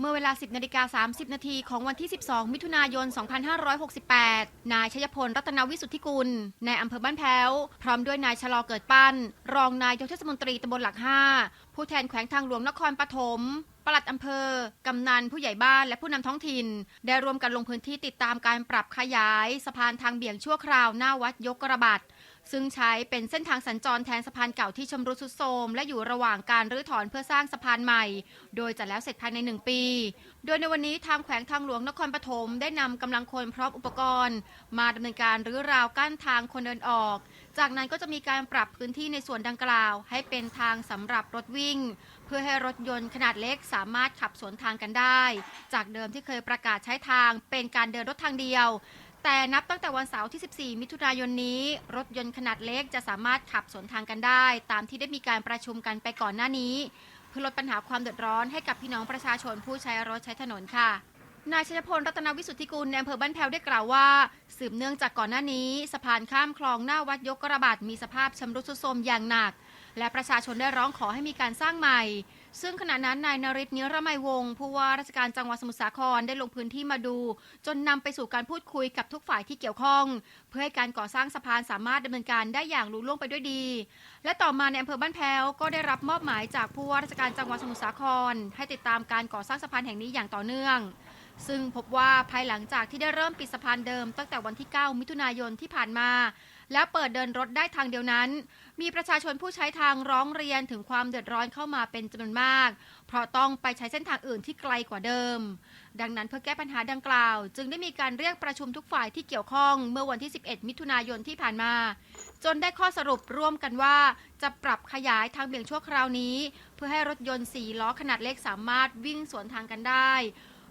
เมื่อเวลา 10นาฬิกา30 นาทีของวันที่ 12 มิถุนายน 2568 นายชัยพล รัตนวิสุทธิกุลนายอำเภอบ้านแพ้ว พร้อมด้วยนายชะลอเกิดปั้น รองนายกเทศมนตรีตำบลหลัก 5 ผู้แทนแขวงทางหลวงนครปฐมปลัดอำเภอ กำนัน ผู้ใหญ่บ้าน และผู้นำท้องถิ่น ได้รวมกันลงพื้นที่ติดตามการปรับขยาย สะพานทางเบี่ยงชั่วคราวหน้าวัดยกระบัด ซึ่งใช้เป็นเส้นทางสัญจรแทนสะพานเก่าที่ชำรุดทรุดโทรมและอยู่ระหว่างการรื้อถอนเพื่อสร้างสะพานใหม่ โดยจะแล้วเสร็จภายใน 1 ปี โดยในวันนี้ทางแขวงทางหลวงนครปฐมได้นำกำลังคนพร้อมอุปกรณ์ มาดำเนินการรื้อราวกั้นทางคนเดินออก จากนั้นก็จะมีการปรับพื้นที่ในส่วนดังกล่าว ให้เป็นทางสำหรับรถวิ่ง เพื่อให้รถยนต์ขนาดเล็กสามารถขับสวนทางกันได้ จากเดิมที่เคยประกาศใช้ทางเป็นการเดินรถทางเดียว แต่นับตั้งแต่วันเสาร์ที่ 14 มิถุนายนนี้ รถยนต์ขนาดเล็กจะสามารถขับสวนทางกันได้ ตามที่ได้มีการประชุมกันไปก่อนหน้านี้ เพื่อลดปัญหาความเดือดร้อนให้กับพี่น้องประชาชนผู้ใช้รถใช้ถนนค่ะนายชัยพลรัตนวิสุทธิกุลในอำเภอบ้านแพวได้กล่าวว่า สืบเนื่องจากก่อนหน้านี้ สะพานข้ามคลองหน้าวัดยกกระบาดมีสภาพชำรุดทรุดโทรมอย่างหนัก และประชาชนได้ร้องขอให้มีการสร้างใหม่ซึ่งขณะนั้นนายนริศนิรมัยวงศ์ผู้ว่าราชการจังหวัดสมุทรสาครได้ลงพื้นที่มาดู จนนำไปสู่การพูดคุยกับทุกฝ่ายที่เกี่ยวข้อง เพื่อให้การก่อสร้างสะพานสามารถดำเนินการได้อย่างลุล่วงไปด้วยดี และต่อมาในอำเภอบ้านแพ้วก็ได้รับมอบหมายจากผู้ว่าราชการจังหวัดสมุทรสาคร ให้ติดตามการก่อสร้างสะพานแห่งนี้อย่างต่อเนื่อง ซึ่งพบว่าภายหลังจากที่ได้เริ่มปิดสะพานเดิมตั้งแต่วันที่ 9 มิถุนายนที่ผ่านมา แล้วเปิดเดินรถได้ทางเดียวนั้น มีประชาชนผู้ใช้ทางร้องเรียนถึงความเดือดร้อนเข้ามาเป็นจำนวนมาก เพราะต้องไปใช้เส้นทางอื่นที่ไกลกว่าเดิม ดังนั้นเพื่อแก้ปัญหาดังกล่าว จึงได้มีการเรียกประชุมทุกฝ่ายที่เกี่ยวข้องเมื่อวันที่ 11 มิถุนายนที่ผ่านมา จนได้ข้อสรุปร่วมกันว่า จะปรับขยายทางเบี่ยงชั่วคราวนี้ เพื่อให้รถยนต์4ล้อขนาดเล็กสามารถวิ่งสวนทางกันได้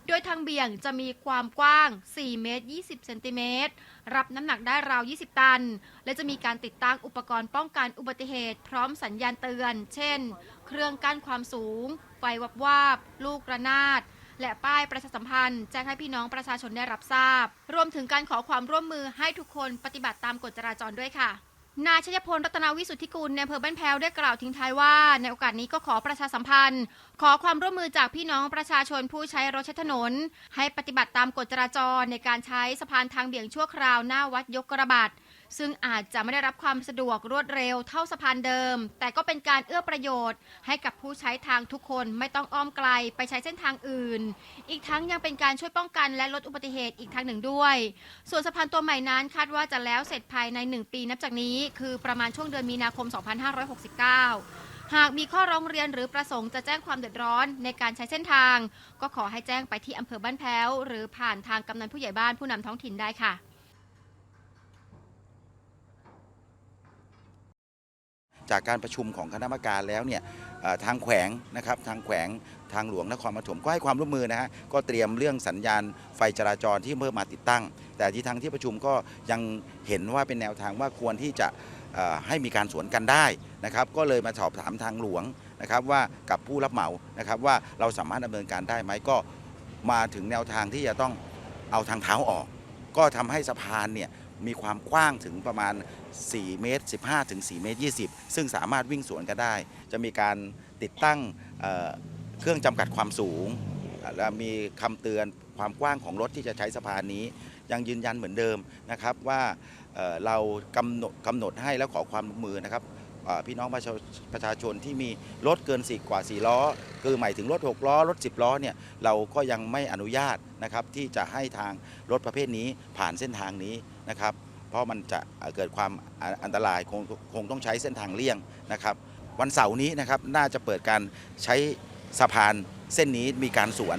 โดยทางเบี่ยงจะมีความกว้าง 4 เมตร 20 เซนติเมตร รับน้ำหนักได้ราว 20 ตัน และจะมีการติดตั้งอุปกรณ์ป้องกันอุบัติเหตุพร้อมสัญญาณเตือน เช่น เครื่องกั้นความสูง ไฟวับวาบ ลูกระนาด และป้ายประชาสัมพันธ์ แจ้งให้พี่น้องประชาชนได้รับทราบ รวมถึงการขอความร่วมมือให้ทุกคนปฏิบัติตามกฎจราจรด้วยค่ะ นายชัยพลรัตนาวิสุทธิกุลในอำเภอบ้านแพ้วได้กล่าวทิ้งท้ายว่า ในโอกาสนี้ก็ขอประชาสัมพันธ์ ขอความร่วมมือจากพี่น้องประชาชนผู้ใช้รถใช้ถนน ให้ปฏิบัติตามกฎจราจรในการใช้สะพานทางเบี่ยงชั่วคราวหน้าวัดยกกระบาด ซึ่งอาจจะไม่ได้รับความสะดวกรวดเร็วเท่าสะพานเดิม แต่ก็เป็นการเอื้อประโยชน์ ให้กับผู้ใช้ทางทุกคนไม่ต้องอ้อมไกลไปใช้เส้นทางอื่น อีกทั้งยังเป็นการช่วยป้องกันและลดอุบัติเหตุอีกทางหนึ่งด้วย ส่วนสะพานตัวใหม่นั้นคาดว่าจะแล้วเสร็จภายใน 1 ปีนับจากนี้ คือประมาณช่วงเดือนมีนาคม 2569หากมีข้อร้องเรียนหรือประสงค์จะแจ้งความเดือดร้อนในการใช้เส้นทาง ก็ขอให้แจ้งไปที่อำเภอบ้านแพ้ว หรือผ่านทางกำนันผู้ใหญ่บ้านผู้นำท้องถิ่นได้ค่ะ จากการประชุมของคณะกรรมการแล้วเนี่ยทางแขวงนะครับทางแขวงทางหลวงนครปฐมก็ให้ความร่วมมือนะฮะก็เตรียมเรื่องสัญญาณไฟจราจรที่เพิ่มมาติดตั้ง แต่ที่ทางที่ประชุมก็ยังเห็นว่าเป็นแนวทางว่าควรที่จะให้มีการสวนกันได้นะครับก็เลยมาสอบถามทางหลวงนะครับว่ากับผู้รับเหมานะครับว่าเราสามารถดำเนินการได้ไหมก็มาถึงแนวทางที่จะต้องเอาทางเท้าออก ก็ทำให้สะพานเนี่ย มีความกว้างถึงประมาณ 4 เมตร 15 ถึง 4 เมตร 20 ซึ่งสามารถวิ่งสวนกันได้ จะมีการติดตั้งเเครื่องจำกัดความสูง และมีคำเตือนความกว้างของรถที่จะใช้สะพานนี้ ยังยืนยันเหมือนเดิมนะครับว่าเเรากำหนดกำหนดให้แล้วขอความร่วมมือนะครับพี่น้องประชาะชาชนที่มีรถเกิน4กว่า4ล้อ คือหมายถึงรถ 6 ล้อ รถ 10 ล้อเนี่ยเราก็ยังไม่อนุญาตนะครับที่จะให้ทางรถประเภทนี้ผ่านเส้นทางนี้ นะครับ เพราะมันจะเกิดความอันตรายคงคงต้องใช้เส้นทางเลี่ยงนะครับ วันเสาร์นี้นะครับน่าจะเปิดการใช้สะพานเส้นนี้มีการสวน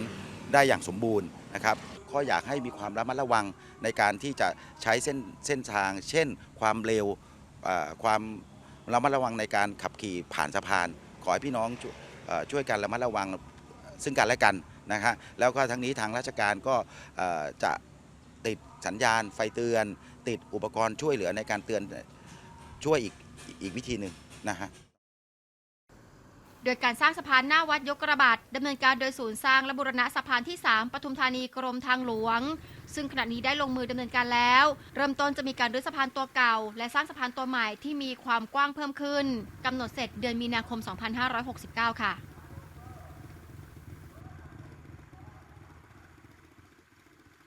ได้อย่างสมบูรณ์นะครับก็อยากให้มีความระมัดระวังในการที่จะใช้เส้นเส้นทาง เช่น ความเร็วความระมัดระวังในการขับขี่ผ่านสะพาน ขอให้พี่น้องช่วยเอ่อช่วยกันระมัดระวังซึ่งกันและกันนะฮะแล้วก็ทั้งนี้ทางราชการก็จะ ติดสัญญาณไฟเตือน ติดอุปกรณ์ช่วยเหลือในการเตือนช่วยอีกอีกวิธีหนึ่งนะฮะโดยการสร้างสะพานหน้าวัดยกกระบาดดำเนินการโดยศูนย์สร้างและบูรณะสะพานที่ 3 ปทุมธานีกรมทางหลวง ซึ่งขณะนี้ได้ลงมือดำเนินการแล้ว เริ่มต้นจะมีการรื้อสะพานตัวเก่า และสร้างสะพานตัวใหม่ที่มีความกว้างเพิ่มขึ้นกำหนดเสร็จเดือนมีนาคม 2569 ค่ะ